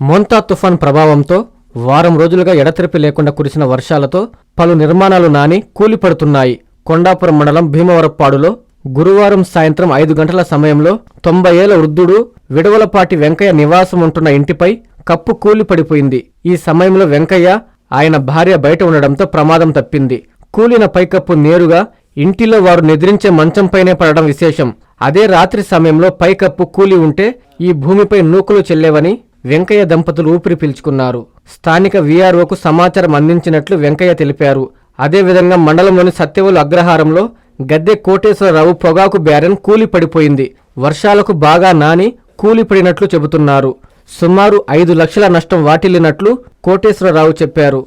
మొంతా తుఫాన్ ప్రభావంతో వారం రోజులుగా ఎడతెరిపి లేకుండా కురిసిన వర్షాలతో పలు నిర్మాణాలు నాని కూలిపడుతున్నాయి. కొండాపురం మండలం భీమవరప్పాడులో గురువారం సాయంత్రం ఐదు గంటల సమయంలో తొంభై ఏళ్ళ వృద్ధుడు విడవలపాటి వెంకయ్య నివాసం ఉంటున్న ఇంటిపై కప్పు కూలిపడిపోయింది. ఈ సమయంలో వెంకయ్య ఆయన భార్య బయట ఉండడంతో ప్రమాదం తప్పింది. కూలిన పైకప్పు నేరుగా ఇంటిలో వారు నిద్రించే మంచంపైనే పడడం విశేషం. అదే రాత్రి సమయంలో పైకప్పు కూలి ఉంటే ఈ భూమిపై నూకులు చెల్లేవని వెంకయ్య దంపతులు ఊపిరి పీల్చుకున్నారు. స్థానిక వీఆర్ఓకు సమాచారం అందించినట్లు వెంకయ్య తెలిపారు. అదేవిధంగా మండలంలోని సత్యవులు అగ్రహారంలో గద్దె కోటేశ్వరరావు పొగాకు బ్యారెన్ కూలి పడిపోయింది. వర్షాలకు బాగా నాని కూలిపడినట్లు చెబుతున్నారు. సుమారు ఐదు లక్షల నష్టం వాటిల్లినట్లు కోటేశ్వరరావు చెప్పారు.